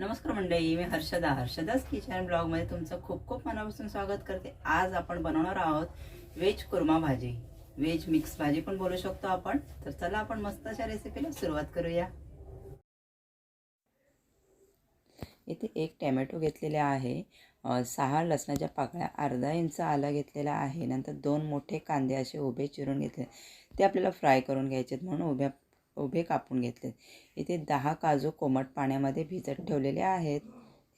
नमस्कार मंडळी मी हर्षदा हर्षदाच किचन ब्लॉगमध्ये तुमचं खूप खूप मनापासून स्वागत करते. आज आपण बनवणार आहोत व्हेज कुर्मा भाजी. व्हेज मिक्स भाजी पण बोलू शकतो आपण. तर चला आपण मस्त अशा रेसिपीला सुरुवात करूया. इथे एक टॅमॅटो घेतलेला आहे. सहा लसणाच्या पाकळ्या अर्धा इंच आलं घेतलेला आहे. नंतर दोन मोठे कांदे असे उभे चिरून घेतले. ते आपल्याला फ्राय करून घ्यायचे आहेत म्हणून उभ्या उभे कापून घेतले इथे दहा काजू कोमट पाण्यामध्ये भिजत ठेवलेले आहेत.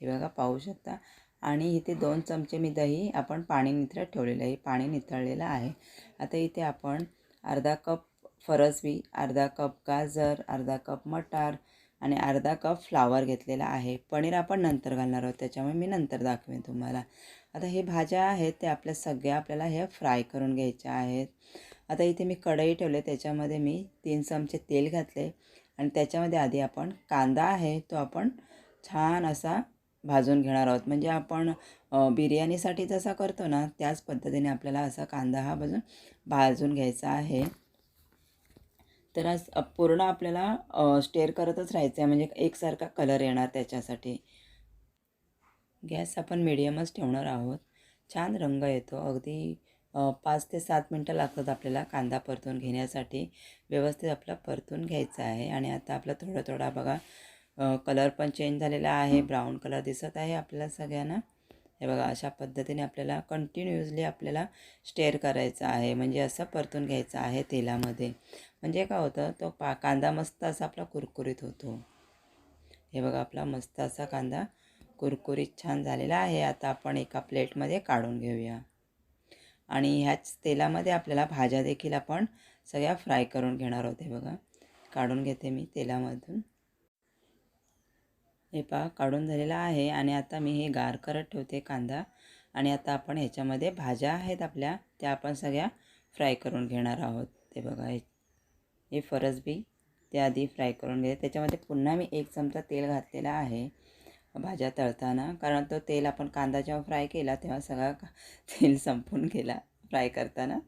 हे बघा पाहू शकता. आणि इथे दोन चमचे मी दही आपण पाणी निथळत ठेवलेलं आहे. पाणी निथळलेलं आहे. आता इथे आपण अर्धा कप फरसबी अर्धा कप गाजर अर्धा कप मटार आणि अर्धा कप फ्लावर घेतलेला आहे. पनीर आपण नंतर घालणार आहोत. त्याच्यामुळे मी नंतर दाखवेन तुम्हाला. आता हे भाज्या आहेत ते आपल्या सगळ्या आपल्याला हे फ्राय करून घ्यायच्या आहेत. आता इथे मी कढई ठेवले त्याच्यामध्ये मी तीन चमचे तेल घातले आणि त्याच्यामध्ये आधी आपण कांदा आहे तो आपण छान असा भाजून घेणार आहोत. म्हणजे आपण बिर्याणीसाठी जसा करतो ना त्याच पद्धतीने आपल्याला असा कांदा हा भाजून भाजून घ्यायचा आहे. तर आज पूर्ण आपल्याला स्टेअर करतच राहायचं आहे म्हणजे एकसारखा कलर येणार त्याच्यासाठी. गॅस आपण मिडियमच ठेवणार आहोत. छान रंग येतो. अगदी पाच ते सात मिनटं लागतात आपल्याला कांदा परतून घेण्यासाठी. व्यवस्थित आपला परतून घ्यायचा आहे. आणि आता आपला थोडा थोडा बघा कलर पण चेंज झालेला आहे. ब्राऊन कलर दिसत आहे आपल्याला सगळ्यांना. हे बघा अशा पद्धतीने आपल्याला कंटिन्युअसली आपल्याला स्टेअर करायचं आहे. म्हणजे असं परतून घ्यायचं आहे तेलामध्ये. म्हणजे काय होतं तो पा कांदा मस्त असा आपला कुरकुरीत होतो. हे बघा आपला मस्त असा कांदा कुरकुरीत छान झालेला आहे. आता आपण एका प्लेटमध्ये काढून घेऊया. आणि ह्याच तेलामध्ये आपल्याला भाज्या देखील आपण सगळ्या फ्राय करून घेणार होते बघा काढून घेते मी तेलामधून. हे पहा काढून झालेला आहे आणि आता मी हे गार करत ठेवते कांदा. आणि आता आपण ह्याच्यामध्ये भाज्या आहेत आपल्या त्या आपण सगळ्या फ्राय करून घेणार आहोत. ते बघा हे हे फरसबी ते आधी फ्राय करून घे. त्याच्यामध्ये पुन्हा मी एक चमचा तेल घातलेला आहे. भाज्या तळताना कारण तो तेल आपण कांदा जेव्हा फ्राय केला तेव्हा सगळा तेल संपून गेला फ्राय करताना.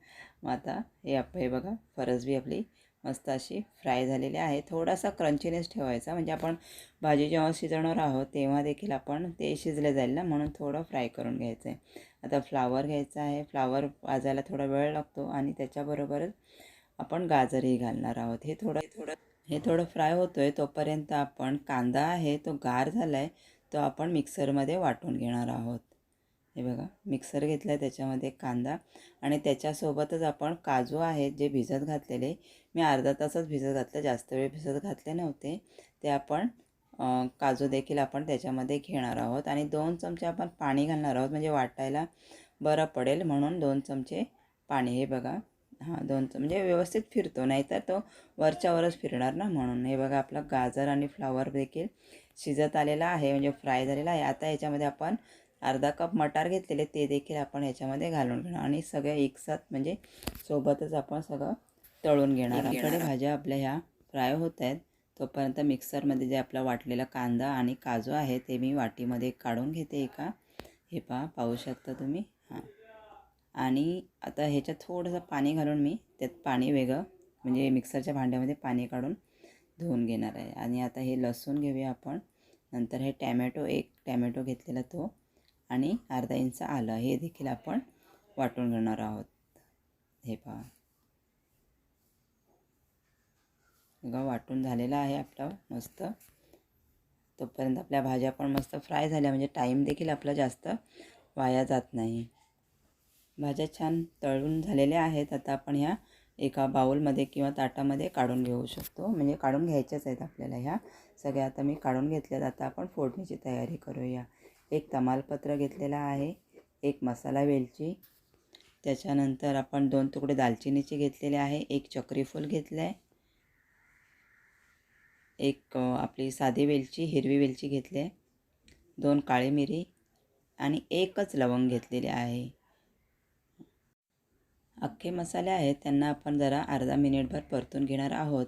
मग आता हे आप हे बघा फरसबी आपली मस्त अशी फ्राय झालेली आहे. थोडासा क्रंचीनेस ठेवायचा म्हणजे आपण भाजी जेव्हा शिजवणार आहोत तेव्हा देखील आपण ते शिजले जाईल ना म्हणून थोडं फ्राय करून घ्यायचं आहे. आता फ्लावर घ्यायचा आहे. फ्लावर भाजायला थोडा वेळ लागतो आणि त्याच्याबरोबरच आपण गाजरही घालणार आहोत. हे थोडं थोडं हे थोडं फ्राय होतो आहे तोपर्यंत आपण कांदा आहे तो गार झाला आहे तो आपण मिक्सरमध्ये वाटून घेणार आहोत. हे बघा मिक्सर घेतला आहे त्याच्यामध्ये कांदा आणि त्याच्यासोबतच आपण काजू आहेत जे भिजत घातलेले. मी अर्धा तासच भिजत घातलं जास्त वेळ भिजत घातले नव्हते. ते आपण काजू देखील आपण त्याच्यामध्ये घेणार आहोत आणि दोन चमचे आपण पाणी घालणार आहोत. म्हणजे वाटायला बरं पडेल म्हणून दोन चमचे पाणी. हे बघा हां दोन चम म्हणजे व्यवस्थित फिरतो नाहीतर तो वरच्यावरच फिरणार ना म्हणून. हे बघा आपला गाजर आणि फ्लावर देखील शिजत आलेला आहे म्हणजे फ्राय झालेला आहे. आता याच्यामध्ये आपण अर्धा कप मटार घेतलेले ते देखील आपण ह्याच्यामध्ये घालून घेणार. आणि सगळ्या एकसाथ म्हणजे सोबतच आपण सगळं तळून घेणार. आपल्याकडे भाज्या आपल्या ह्या फ्राय होत आहेत. तोपर्यंत मिक्सरमध्ये जे आपला वाटलेला कांदा आणि काजू आहे ते मी वाटीमध्ये काढून घेते एका. हे पहा पाहू शकता तुम्ही. आणि आता ह्याच्यात थोडंसं पाणी घालून मी त्यात पाणी वेगळं म्हणजे मिक्सरच्या भांड्यामध्ये पाणी काढून धुवून घेणार आहे. आणि आता हे लसूण घेऊया आपण. नंतर हे टॅमॅटो एक टॅमॅटो घेतलेला तो. आणि अर्धा इंच आलं. हे देखील आपण वाटून घेणार आहोत. हे पहा. बघा वाटून झालेला आहे आपला मस्त. तोपर्यंत आपल्या भाज्या पण मस्त फ्राय झाल्या. म्हणजे टाईम देखील आपला जास्त वाया जात नाही. भाज्या छान तळून झालेल्या आहेत. आता आपण ह्या एका बाउलमध्ये किंवा ताटामध्ये काढून घेऊ शकतो. म्हणजे काढून घ्यायच्याच आहेत आपल्याला ह्या. सगळ्या आता मी काढून घेतल्यात. आता आपण फोडणीची तयारी करूया. एक तमालपत्र घेतलेला आहे. एक मसाला वेलची. त्याच्यानंतर आपण दोन तुकडे दालचिनीचे घेतलेले आहे. एक चक्रीफूल घेतलं आहे एक आपली साधी वेलची हिरवी वेलची घेतली आहे. दोन काळी मिरी आणि एकच लवंग घेतलेली आहे. अख्खे मसाले आहेत त्यांना आपण जरा अर्धा मिनिटभर परतून घेणार आहोत.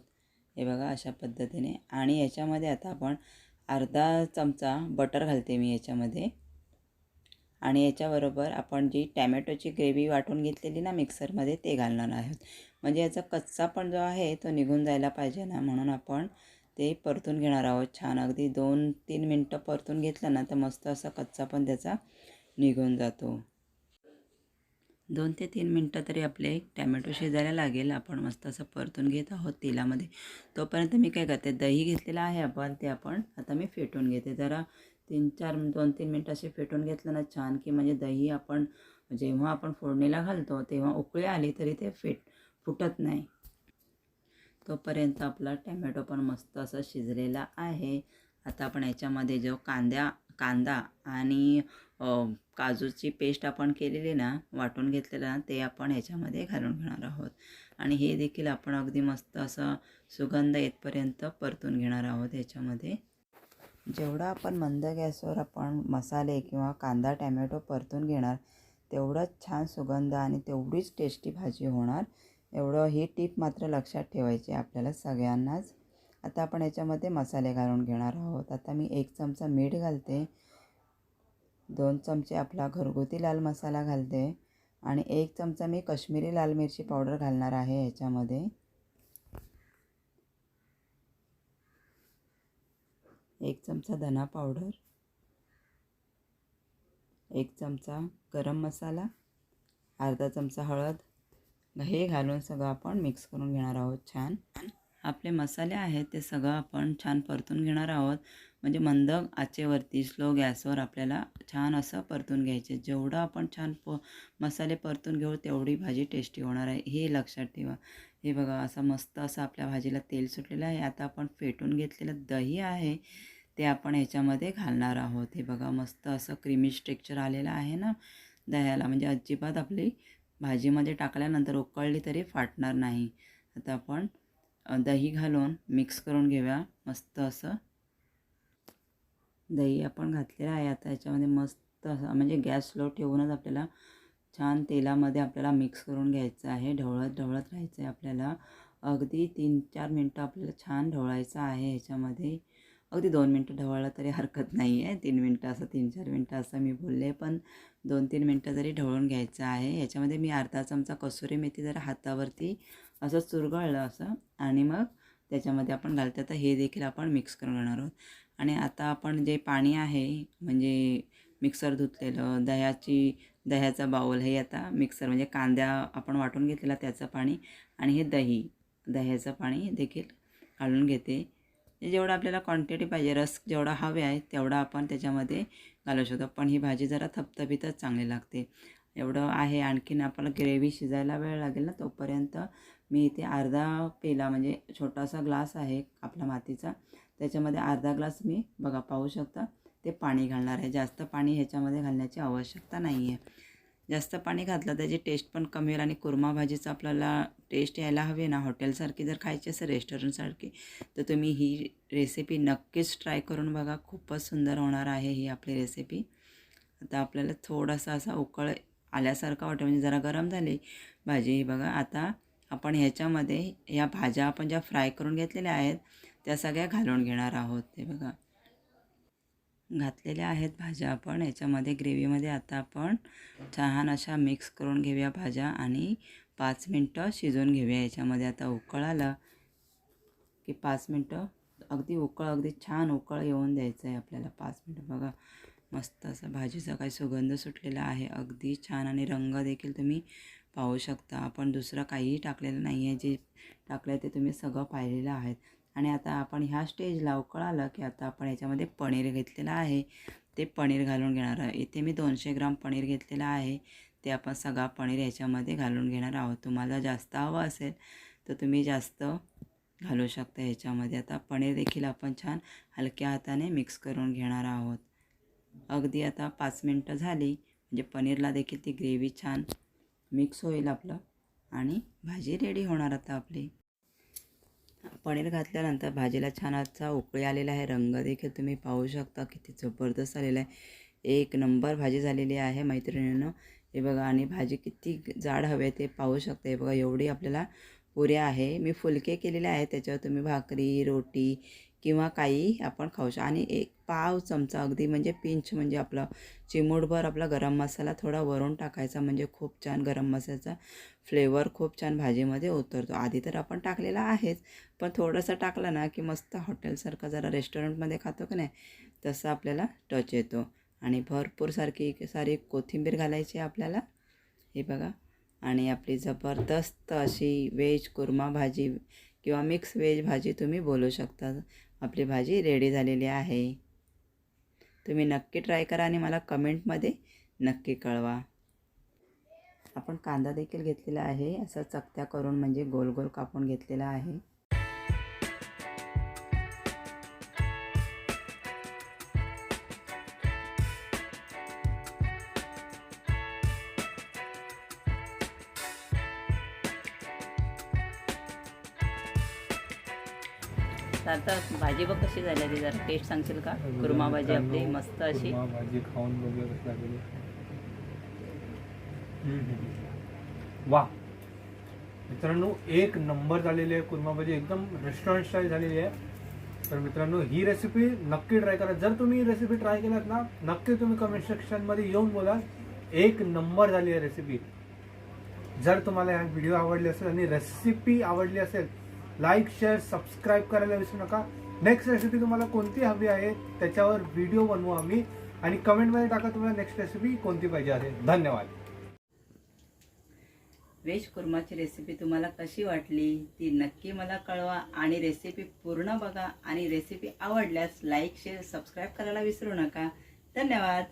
हे बघा अशा पद्धतीने. आणि याच्यामध्ये आता आपण अर्धा चमचा बटर घालते मी याच्यामध्ये. आणि याच्याबरोबर आपण जी टॅमॅटोची ग्रेव्ही वाटून घेतलेली ना मिक्सरमध्ये ते घालणार आहोत. म्हणजे याचा कच्चा पण जो आहे तो निघून जायला पाहिजे ना म्हणून आपण ते परतून घेणार आहोत छान. अगदी दोन तीन मिनटं परतून घेतलं ना तर मस्त असा कच्चा पण त्याचा निघून जातो. दोन ते तीन मिनटं तरी आपले टॅमॅटो शिजायला लागेल. आपण मस्त असं परतून घेत आहोत तेलामध्ये. तोपर्यंत मी काय करते दही घेतलेलं आहे आपण ते आपण आता मी फेटून घेते. जरा तीन चार दोन तीन मिनटं असे फेटून घेतलं ना छान की म्हणजे दही आपण जेव्हा आपण फोडणीला घालतो तेव्हा उकळी आली तरी ते फेट फुटत नाही. तोपर्यंत आपला टॅमॅटो पण मस्त असं शिजलेला आहे. आता आपण याच्यामध्ये जो कांद्या कांदा आणि काजूची पेस्ट आपण केलेली ना वाटून घेतलेलं ते आपण ह्याच्यामध्ये घालून घेणार आहोत. आणि हे देखील आपण अगदी मस्त असं सुगंध येतपर्यंत परतून घेणार आहोत ह्याच्यामध्ये. जेवढा आपण मंद गॅसवर आपण मसाले किंवा कांदा टॅमॅटो परतून घेणार तेवढंच छान सुगंध आणि तेवढीच टेस्टी भाजी होणार. एवढं ही टीप मात्र लक्षात ठेवायची आहे आपल्याला सगळ्यांनाच. आता आपण याच्यामध्ये मसाले घालून घेणार आहोत. आता मी एक चमचा मीठ घालते. दोन चमचे आपला घरगुती लाल मसाला घालते आणि एक चमचा मी कश्मीरी लाल मिरची पावडर घालणार आहे ह्याच्यामध्ये. एक चमचा धना पावडर एक चमचा गरम मसाला अर्धा चमचा हळद. हे घालून सगळं आपण मिक्स करून घेणार आहोत छान. आपले मसाले आहेत ते सगळं आपण छान परतून घेणार आहोत. म्हणजे मंद आचेवरती स्लो गॅसवर आपल्याला छान असं परतून घ्यायचे. जेवढं आपण छान प मसाले परतून घेऊ तेवढी भाजी टेस्टी होणार आहे हे लक्षात ठेवा. हे बघा असं मस्त असं आपल्या भाजीला तेल सुटलेलं आहे. आता आपण फेटून घेतलेलं दही आहे ते आपण ह्याच्यामध्ये घालणार आहोत. हे बघा मस्त असं क्रीमी स्ट्रेक्चर आलेलं आहे ना दह्याला. म्हणजे अजिबात आपली भाजीमध्ये टाकल्यानंतर उकळली तरी फाटणार नाही. आता आपण दही घालून मिक्स करून घेऊया. मस्त असं दही आपण घातलेलं आहे. आता याच्यामध्ये मस्त असं म्हणजे गॅस स्लो ठेवूनच आपल्याला छान तेलामध्ये आपल्याला मिक्स करून घ्यायचं आहे. ढवळत ढवळत राहायचं आहे आपल्याला. अगदी तीन चार मिनटं आपल्याला छान ढवळायचं आहे ह्याच्यामध्ये. अगदी दोन मिनटं ढवळलं तरी हरकत नाही आहे तीन मिनटं असं तीन चार मिनटं असं मी बोलले. पण दोन तीन मिनटं तरी ढवळून घ्यायचं आहे याच्यामध्ये मी अर्धा चमचा कसुरी मेथी जरा हातावरती असं चुरगळलं असं. आणि मग त्याच्यामध्ये आपण घालतो तर हे देखील आपण मिक्स करून घेणार आहोत. आणि आता आपण जे पाणी आहे म्हणजे मिक्सर धुतलेलं दह्याची दह्याचा बाऊल हे आता मिक्सर म्हणजे कांद्या आपण वाटून घेतलेला त्याचं पाणी आणि हे दही दह्याचं पाणी देखील घालून घेते. जेवढं आपल्याला क्वांटिटी पाहिजे रस जेवढा हवे आहे तेवढा आपण त्याच्यामध्ये घालू शकतो. पण ही भाजी जरा थपथपीतच चांगली लागते. एवढं आहे. आणखीन आपल्याला ग्रेव्ही शिजायला वेळ लागेल ना तोपर्यंत. मी इथे अर्धा पेला म्हणजे छोटासा ग्लास आहे आपला मातीचा. त्याच्यामध्ये अर्धा ग्लास मी बघा पाहू शकता. ते पाणी घालणार आहे. जास्त पाणी ह्याच्यामध्ये घालण्याची आवश्यकता नाही आहे जास्त पाणी घातलं त्याची टेस्ट पण कमी होईल आणि कुर्मा भाजीचं आपल्याला टेस्ट यायला हवी ना. हॉटेलसारखी जर खायची असेल रेस्टॉरंटसारखी तर तुम्ही ही रेसिपी नक्कीच ट्राय करून बघा. खूपच सुंदर होणार आहे ही आपली रेसिपी आता आपल्याला थोडासा असा उकळ आल्यासारखं वाटतं. म्हणजे जरा गरम झाली भाजी. ही बघा आता आपण ह्याच्यामध्ये या भाज्या आपण ज्या फ्राय करून घेतलेल्या आहेत त्या सगळ्या घालून घेणार आहोत. ते बघा. घातलेल्या आहेत भाज्या आपण. याच्यामध्ये ग्रेव्हीमध्ये आता आपण छान अशा मिक्स करून घेऊया भाज्या आणि पाच मिनटं शिजवून घेऊया. याच्यामध्ये आता उकळ आलं की पाच मिनटं. अगदी उकळ अगदी छान उकळ येऊन द्यायचं आहे आपल्याला पाच मिनटं. बघा. मस्त असं भाजीचा काही सुगंध सुटलेला आहे. अगदी छान आणि रंग देखील तुम्ही पाहू शकता. आपण दुसरं काहीही टाकलेलं नाही आहे जे टाकलं आहे ते तुम्ही सगळं पाहिलेलं आहेत आणि आता आपण ह्या स्टेजला उकळालं की आता आपण याच्यामध्ये पनीर घेतलेलं आहे. ते पनीर घालून घेणार आहे. इथे मी दोनशे ग्राम पनीर घेतलेलं आहे. ते आपण सगळा पनीर याच्यामध्ये घालून घेणार आहोत. तुम्हाला जास्त हवं असेल तर तुम्ही जास्त घालू शकता ह्याच्यामध्ये आता पनीर देखील आपण छान हलक्या हाताने मिक्स करून घेणार आहोत. अगदी आता पाच मिनटं झाली. म्हणजे पनीरला देखील ती ग्रेव्ही छान मिक्स होईल आपलं आणि भाजी रेडी होणार आता आपली. पनीर घातल्यानंतर भाजीला छान आजचा उकळी आलेला आहे. रंग देखील तुम्ही पाहू शकता. किती जबरदस्त आलेला आहे. एक नंबर भाजी झालेली आहे मैत्रिणीनं. हे बघा आणि भाजी किती जाड हवे ते पाहू शकता. हे बघा एवढी आपल्याला पुऱ्या आहे. मी फुलके केलेले आहे त्याच्यावर तुम्ही भाकरी रोटी किंवा काही आपण खाऊ शकता. आणि एक पाव चमचा अगदी म्हणजे पिंच म्हणजे आपलं चिमूटभर आपला गरम मसाला थोडा वरून टाकायचा म्हणजे खूप छान गरम मसाल्याचा फ्लेवर खूप छान भाजीमध्ये उतरतो. आधी तर आपण टाकलेला आहेच पण थोडंसं टाकलं ना की मस्त हॉटेलसारखं जरा रेस्टॉरंटमध्ये खातो की नाही तसं आपल्याला टच येतो. आणि भरपूर सारखी सारी कोथिंबीर घालायची आहे आपल्याला. हे बघा. आणि आपली जबरदस्त अशी व्हेज कुर्मा भाजी किंवा मिक्स व्हेज भाजी तुम्ही बोलू शकता. आपली भाजी रेडी झालेली आहे. तुम्ही नक्की ट्राय करा आणि मला कमेंटमध्ये नक्की कळवा. आपण कांदा देखील घेतलेला आहे. असं चकत्या करून म्हणजे गोल गोल कापून घेतलेला आहे. आता भाजी बघ कशी झाली ती जरा टेस्ट सांगशील का? कुर्मा भाजी आपली मस्त अशी. कुर्मा भाजी खाऊन बघूया कसं लागेल. वा. मित्रांनो एक नंबर झालेली आहे कुर्मा भाजी एकदम रेस्टॉरंट स्टाईल झालेली आहे. तर मित्रांनो ही रेसिपी नक्की ट्राय करा. जर तुम्ही ही रेसिपी ट्राय केलात ना नक्की तुम्ही कमेंट सेक्शनमध्ये येऊन बोला. एक नंबर झाली आहे रेसिपी जर तुम्हाला हा व्हिडिओ आवडले असेल आणि रेसिपी आवडली असेल लाईक शेअर सबस्क्राईब करायला विसरू नका. नेक्स्ट रेसिपी तुम्हाला कोणती हवी आहे त्याच्यावर व्हिडिओ बनवू आम्ही. आणि कमेंटमध्ये टाका तुम्हाला नेक्स्ट रेसिपी कोणती पाहिजे आहे. धन्यवाद. व्हेज कुर्माची रेसिपी तुम्हाला कशी वाटली ती नक्की मला कळवा. आणि रेसिपी पूर्ण बघा. आणि रेसिपी आवडल्यास लाईक शेअर सबस्क्राईब करायला विसरू नका. धन्यवाद.